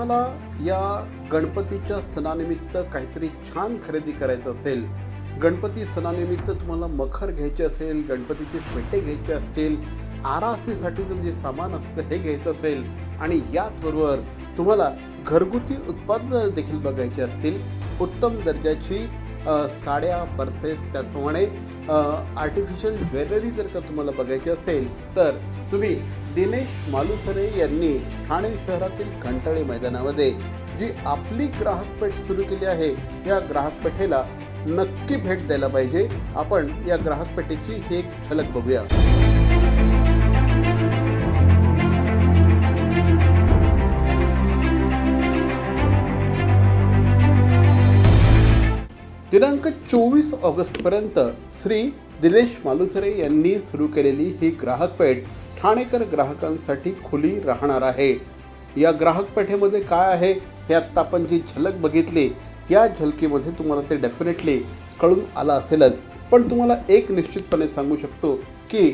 तुम्हाला या गणपतीच्या सणानिमित्त काहीतरी छान खरेदी करायचं असेल गणपती सणानिमित्त तुम्हाला मखर घ्यायचे असेल गणपतीचे पेटे घ्यायचे असतील आरासीसाठीचं जे सामान असतं हे घ्यायचं असेल आणि याचबरोबर तुम्हाला घरगुती उत्पादनं देखील बघायची असतील उत्तम दर्जाची साड्या पर्सेस त्याचप्रमाणे आर्टिफिशियल ज्वेलरी जर का तुम्हाला बघायची असेल तर तुम्ही दिनेश मालुसरे यांनी ठाणे शहरातील घंटाळे मैदानामध्ये जी आपली ग्राहक पेठ सुरू केली आहे या ग्राहक पेठेला नक्की भेट द्यायला पाहिजे. आपण या ग्राहक पेठेची ही एक झलक बघूया. दिनांक चोवीस ऑगस्टपर्यंत श्री दिनेश मालुसरे यांनी सुरू केलेली ही ग्राहक पेठ ठाणेकर ग्राहकांसाठी खुली राहणार आहे. या ग्राहक पेठेमध्ये काय आहे हे आत्ता आपण जी झलक बघितली या झलकीमध्ये तुम्हाला ते डेफिनेटली कळून आलं असेलच. पण तुम्हाला एक निश्चितपणे सांगू शकतो की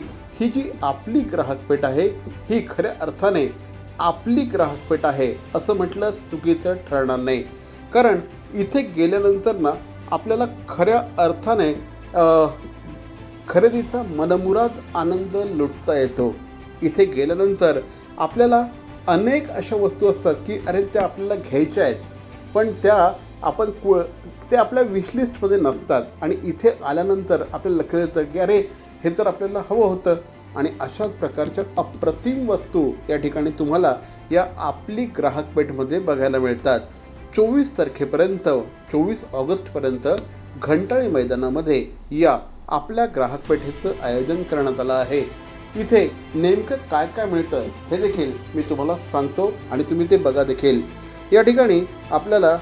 ही जी आपली ग्राहकपेठ आहे ही खऱ्या अर्थाने आपली ग्राहकपेठ आहे असं म्हटलं चुकीचं ठरणार नाही. कारण इथे गेल्यानंतर ना आपल्याला खऱ्या अर्थाने खरेदीचा मनमुराद आनंद लुटता येतो. इथे गेल्यानंतर आपल्याला अनेक अशा वस्तू असतात की अरे त्या आपल्याला घ्यायच्या आहेत पण त्या आपण कु ते आपल्या विशलिस्टमध्ये नसतात. आणि इथे आल्यानंतर आपल्याला लक्षात येतं की अरे हे तर आपल्याला हवं होतं आणि अशाच प्रकारच्या अप्रतिम वस्तू या ठिकाणी तुम्हाला या आपली ग्राहकपेठमध्ये बघायला मिळतात. चोवीस तारखेपर्यंत चोवीस ऑगस्टपर्यंत घंटाळी मैदानामध्ये या आपल्या ग्राहक पेठेचं आयोजन करण्यात आलं आहे. इथे नेमकं काय काय मिळतं हे देखील मी तुम्हाला सांगतो आणि तुम्ही ते बघा देखील. या ठिकाणी आपल्याला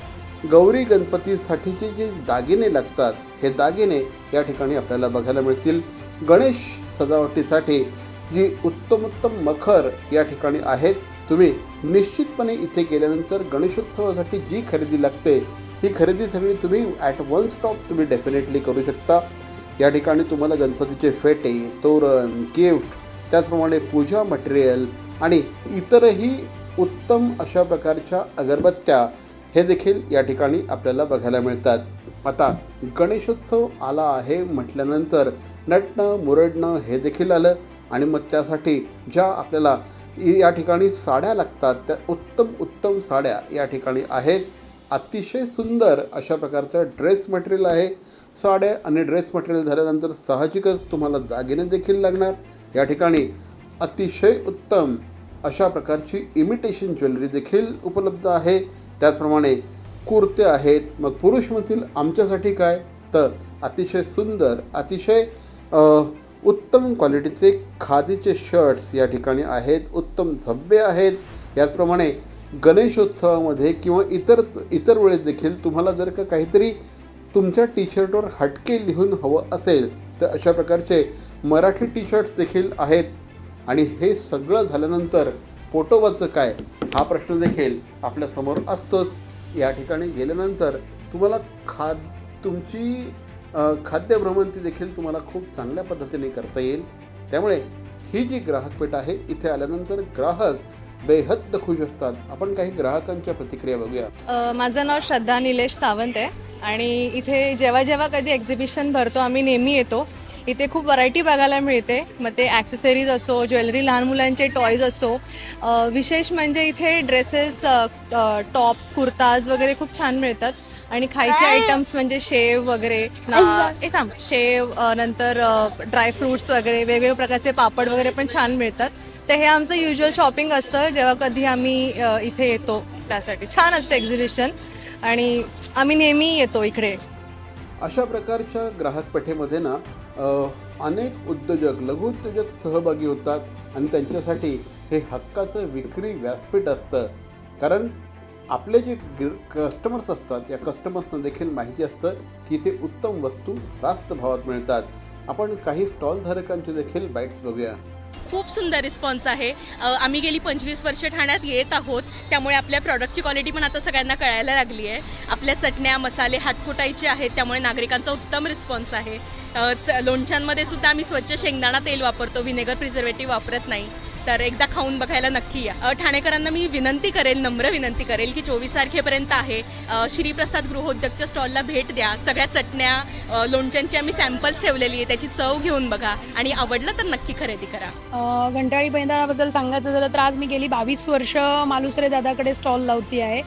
गौरी गणपतीसाठीचे जे दागिने लागतात हे दागिने या ठिकाणी आपल्याला बघायला मिळतील. गणेश सजावटीसाठी जी उत्तमोत्तम मखर या ठिकाणी आहेत तुम्ही निश्चितपणे इथे गेल्यानंतर गणेशोत्सवासाठी जी खरेदी लागते ही खरेदी सगळी तुम्ही ॲट वन स्टॉप तुम्ही डेफिनेटली करू शकता. या ठिकाणी तुम्हाला गणपतीचे फेटे तोरण गिफ्ट त्याचप्रमाणे पूजा मटेरियल आणि इतरही उत्तम अशा प्रकारच्या अगरबत्त्या हे देखील या ठिकाणी आपल्याला बघायला मिळतात. आता गणेशोत्सव आला आहे म्हटल्यानंतर नटणं मुरडणं हे देखील आलं आणि मग त्यासाठी ज्या आपल्याला या ठिकाणी साड्या लागतात. त्या उत्तम उत्तम साड्या या ठिकाणी आहेत. अतिशय सुंदर अशा प्रकारचं ड्रेस मटेरियल आहे. साड्या आणि ड्रेस मटेरियल झाल्यानंतर साहजिकच तुम्हाला दागिने देखील लागणार. या ठिकाणी अतिशय उत्तम अशा प्रकारची इमिटेशन ज्वेलरी देखील उपलब्ध आहे. त्याचप्रमाणे कुर्ते आहेत. मग पुरुष म्हणतील आमच्यासाठी काय? तर अतिशय सुंदर अतिशय उत्तम क्वालिटीचे खादीचे शर्ट्स या ठिकाणी आहेत उत्तम झब्बे आहेत. याचप्रमाणे गणेशोत्सवामध्ये किंवा इतर इतर वेळेस देखील तुम्हाला जर का काहीतरी तुमच्या टी शर्टवर हटके लिहून हवं असेल तर अशा प्रकारचे मराठी टी शर्ट्स देखील आहेत. आणि हे सगळं झाल्यानंतर पोटोबाचं काय? हा प्रश्न देखील आपल्यासमोर असतोच. या ठिकाणी गेल्यानंतर तुम्हाला खा तुमची खाद्य भ्रमंती देखील तुम्हाला खूप चांगल्या पद्धतीने करता येईल. त्यामुळे ही जी ग्राहकपेठ आहे इथे आल्यानंतर ग्राहक बेहद्द खुश असतात. आपण काही ग्राहकांच्या प्रतिक्रिया बघूया. माझं नाव श्रद्धा निलेश सावंत आहे आणि इथे जेव्हा जेव्हा कधी एक्झिबिशन भरतो आम्ही नेहमी येतो. इथे खूप व्हरायटी बघायला मिळते. मग ते ॲक्सेसरीज असो ज्वेलरी लहान मुलांचे टॉयज असो. विशेष म्हणजे इथे ड्रेसेस टॉप्स कुर्ताज वगैरे खूप छान मिळतात. आणि खायचे आयटम्स म्हणजे शेव वगैरे ना ए थांब. शेव अ, नंतर ड्राय फ्रुट्स वगैरे वेगवेगळ्या प्रकारचे पापड वगैरे पण छान मिळतात. तर हे आमचं युजल शॉपिंग असतं. जेव्हा कधी आम्ही अ, इथे येतो त्यासाठी. छान असतं एक्झिबिशन आणि आम्ही नेहमी येतो इकडे. अशा प्रकारच्या ग्राहक पेठेमध्ये ना अ, अनेक उद्योजक लघु उद्योजक सहभागी होतात. आणि त्यांच्यासाठी हे हक्काचं विक्री व्यासपीठ असतं. कारण आपले जे कस्टमर्स असतात या कस्टमर्सना देखील माहिती असतं की इथे उत्तम वस्तू रास्त भावात मिळतात. आपण काही स्टॉल धारकांचे देखील बाईट्स बघूया. खूप सुंदर रिस्पॉन्स आहे. आम्ही गेली पंचवीस वर्ष ठाण्यात येत आहोत. त्यामुळे आपल्या प्रॉडक्टची क्वालिटी पण आता सगळ्यांना कळायला लागली आहे. आपल्या चटण्या मसाले हातकुटायचे आहेत त्यामुळे नागरिकांचा उत्तम रिस्पॉन्स आहे. च- लोणच्यांमध्ये सुद्धा आम्ही स्वच्छ शेंगदाणा तेल वापरतो. व्हिनेगर प्रिझर्वेटिव्ह वापरत नाही. तर एकदा खाऊन बघायला नक्की या. ठाणेकरांना मी विनंती करेल नम्र विनंती करेल की चोवीस तारखेपर्यंत आहे. श्रीप्रसाद गृहोद्योगच्या स्टॉलला भेट द्या. सगळ्या चटण्या लोणच्यांची आम्ही सॅम्पल्स ठेवलेली आहे. त्याची चव घेऊन बघा. आणि आवडलं तर नक्की खरेदी करा. घंटाळी मैदानाबद्दल सांगायचं झालं तर आज मी गेली बावीस वर्ष मालुसरे दादाकडे स्टॉल लावती आहे.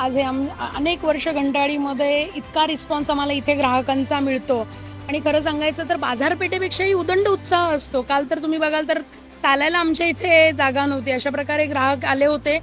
आज हे आम अनेक वर्ष घंटाळीमध्ये इतका रिस्पॉन्स आम्हाला इथे ग्राहकांचा मिळतो. आणि खरं सांगायचं तर बाजारपेठेपेक्षाही उदंड उत्साह असतो. काल तर तुम्ही बघाल तर चालायला आमच्या इथे जागा नव्हती. अशा प्रकारे ग्राहक आले होते.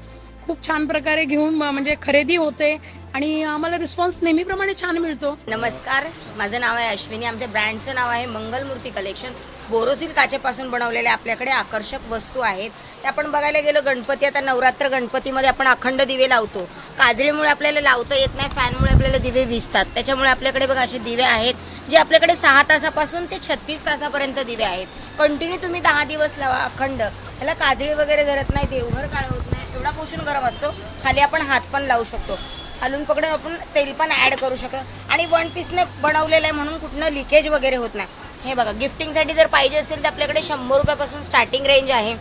खूप छान प्रकारे घेऊन म- म्हणजे खरेदी होते. आणि आम्हाला रिस्पॉन्स नेहमीप्रमाणे छान मिळतो. नमस्कार माझं नाव आहे अश्विनी. आमच्या ब्रँडचं नाव आहे मंगलमूर्ती कलेक्शन. बोरोसिल काचेपासून बनवलेल्या आपल्याकडे आकर्षक वस्तू आहेत. ते आपण बघायला गेलो गणपती आता नवरात्र गणपतीमध्ये आपण अखंड दिवे लावतो. काजळीमुळे आपल्याला लावता येत नाही फॅनमुळे आपल्याला दिवे विसतात. त्याच्यामुळे आपल्याकडे बघा असे दिवे आहेत जे आपल्याकडे सहा तासापासून ते छत्तीस तासापर्यंत दिवे आहेत. कंटिन्यू तुम्ही दहा दिवस लावा अखंड. याला काजळी वगैरे धरत नाही देवघर काळ होत नाही. एवढा पोषण गरम असतो. खाली आपण हात पण लावू शकतो. खालून पकडून आपण तेल पण ॲड करू शकतो. आणि वन पीसने बनवलेलं आहे म्हणून कुठनं लिकेज वगैरे होत नाही. हे बघा गिफ्टिंगसाठी जर पाहिजे असेल तर आपल्याकडे शंभर रुपयापासून स्टार्टिंग रेंज आहे.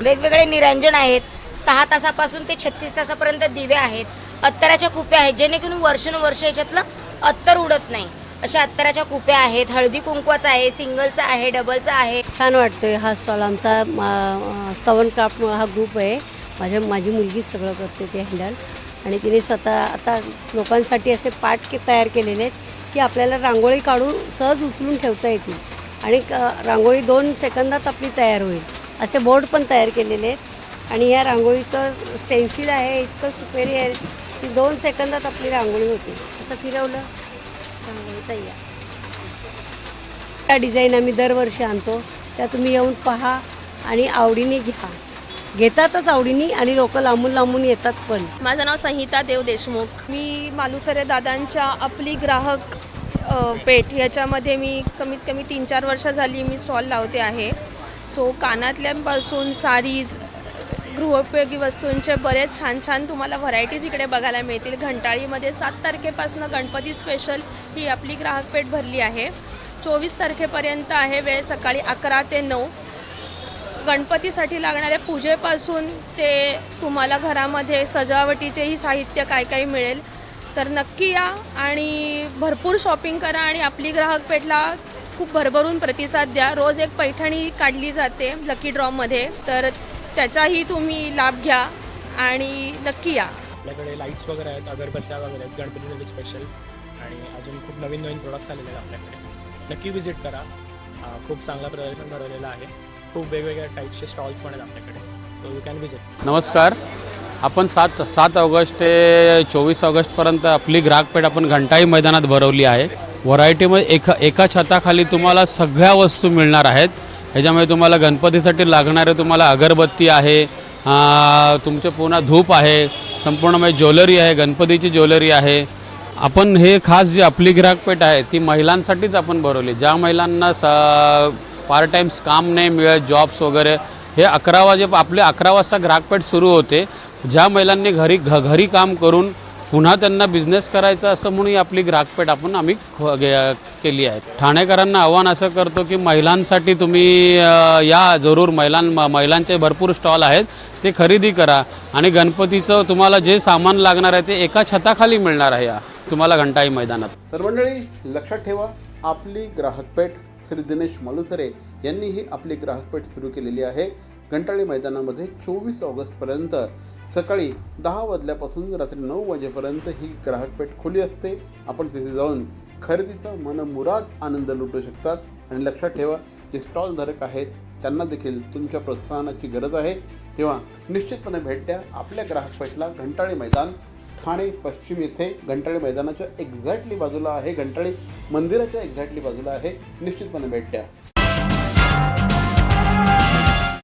वेगवेगळे निरंजन आहेत. सहा तासापासून ते छत्तीस तासापर्यंत दिवे आहेत. अत्तराच्या कुप्या आहेत जेणेकरून वर्षानुवर्ष याच्यातलं अत्तर उडत नाही. अशा अत्तराच्या कुप्या आहेत हळदी कुंकवाचा आहे सिंगलचा आहे डबलचा आहे. छान वाटतोय हा स्टॉल आमचा स्तवन क्राफ्ट हा ग्रुप आहे. माझ्या माझी मुलगी सगळं करते ते हँडल आणि तिने स्वतः आता लोकांसाठी असे पाट के तयार केलेले आहेत की आपल्याला रांगोळी काढून सहज उचलून ठेवता येतील आणि क- रांगोळी दोन सेकंदात आपली तयार होईल असे बोर्ड पण तयार केलेले आहेत. आणि या रांगोळीचं स्टेन्सिल आहे इतकं सुपेरी आहे की दोन सेकंदात आपली रांगोळी होते. असं फिरवलं. रांगोळी तयार. त्या डिझाईन आम्ही दरवर्षी आणतो. त्या तुम्ही येऊन पहा आणि आवडीने घ्या. घेतातच आवडीनी आणि लोक लांबून लांबून येतात पण. माझं नाव संहिता देव देशमुख. मी मालुसरे दादांच्या आपली ग्राहक अ, पेठ. याच्यामध्ये मी कमीत कमी तीन चार वर्ष झाली मी स्टॉल लावते आहे. सो कानातल्यांपासून सारीज गृहोपयोगी वस्तूंचे बरेच छान छान तुम्हाला व्हरायटीज इकडे बघायला मिळतील. घंटाळीमध्ये सात तारखेपासून गणपती स्पेशल ही आपली ग्राहक पेठ भरली आहे. चोवीस तारखेपर्यंत आहे वेळ सकाळी अकरा ते नऊ. गणपतीसाठी लागणाऱ्या पूजेपासून ते तुम्हाला घरामध्ये सजावटीचेही साहित्य काय काय मिळेल तर नक्की या आणि भरपूर शॉपिंग करा आणि आपली ग्राहक पेठला खूप भरभरून प्रतिसाद द्या. रोज एक पैठणी काढली जाते लकी ड्रॉमध्ये तर त्याचाही तुम्ही लाभ घ्या आणि नक्की या. आपल्याकडे लाईट्स वगैरे आहेत अगरबत्त्या वगैरे आहेत गणपतीसाठी स्पेशल आणि अजून खूप नवीन नवीन प्रोडक्ट्स आलेले आहेत आपल्याकडे. नक्की विजिट करा. खूप चांगला प्रदर्शन भरवलेलं आहे. खूप वेगवेगळ्या टाईपचे स्टॉल्स पण आहेत आपल्याकडे. सो यू कॅन विजिट नमस्कार. आपण सात सात ऑगस्ट ते चोवीस ऑगस्टपर्यंत आपली ग्राहकपेठ आपण घंटाई मैदानात भरवली आहे. व्हरायटीमध्ये एका एका छताखाली तुम्हाला सगळ्या वस्तू मिळणार आहेत. ह्याच्यामध्ये तुम्हाला गणपतीसाठी लागणारे तुम्हाला अगरबत्ती आहे तुमचे पुन्हा धूप आहे संपूर्ण म्हणजे ज्वेलरी आहे गणपतीची ज्वेलरी आहे. आपण हे खास जी आपली ग्राहकपेठ आहे ती महिलांसाठीच आपण भरवली. ज्या महिलांना स पार्ट टाईम्स काम नाही मिळत जॉब्स वगैरे. हे अकरा वाजे आपले अकरा वाजता ग्राहकपेठ सुरू होते ज्या महिलांनी घरी घ घरी काम करून पुन्हा त्यांना बिझनेस करायचा असं म्हणून ही आपली ग्राहकपेठ आपण आम्ही केली आहे. ठाणेकरांना आव्हान असं करतो की महिलांसाठी तुम्ही या जरूर. महिलां म- महिलांचे भरपूर स्टॉल आहेत ते खरेदी करा. आणि गणपतीचं तुम्हाला जे सामान लागणार आहे ते एका छताखाली मिळणार आहे या. तुम्हाला घंटाई मैदानात. तर मंडळी लक्षात ठेवा आपली ग्राहकपेठ श्री दिनेश मालुसरे यांनीही आपली ग्राहकपेठ सुरू केलेली आहे. घंटाळी मैदानामध्ये चोवीस ऑगस्टपर्यंत सकाळी दहा वाजल्यापासून रात्री नऊ वाजेपर्यंत ही ग्राहकपेठ खुली असते. आपण तिथे जाऊन खरेदीचा मनमुराद आनंद लुटू शकतात. आणि लक्षात ठेवा जे स्टॉलधारक आहेत त्यांना देखील तुमच्या प्रोत्साहनाची गरज आहे. तेव्हा निश्चितपणे भेट द्या आपल्या ग्राहकपेठला घंटाळी मैदान. ठाणे पश्चिम येथे घंटाळी मैदानाच्या एक्झॅक्टली बाजूला आहे. घंटाळी मंदिराच्या एक्झॅक्टली बाजूला आहे. निश्चितपणे भेट द्या.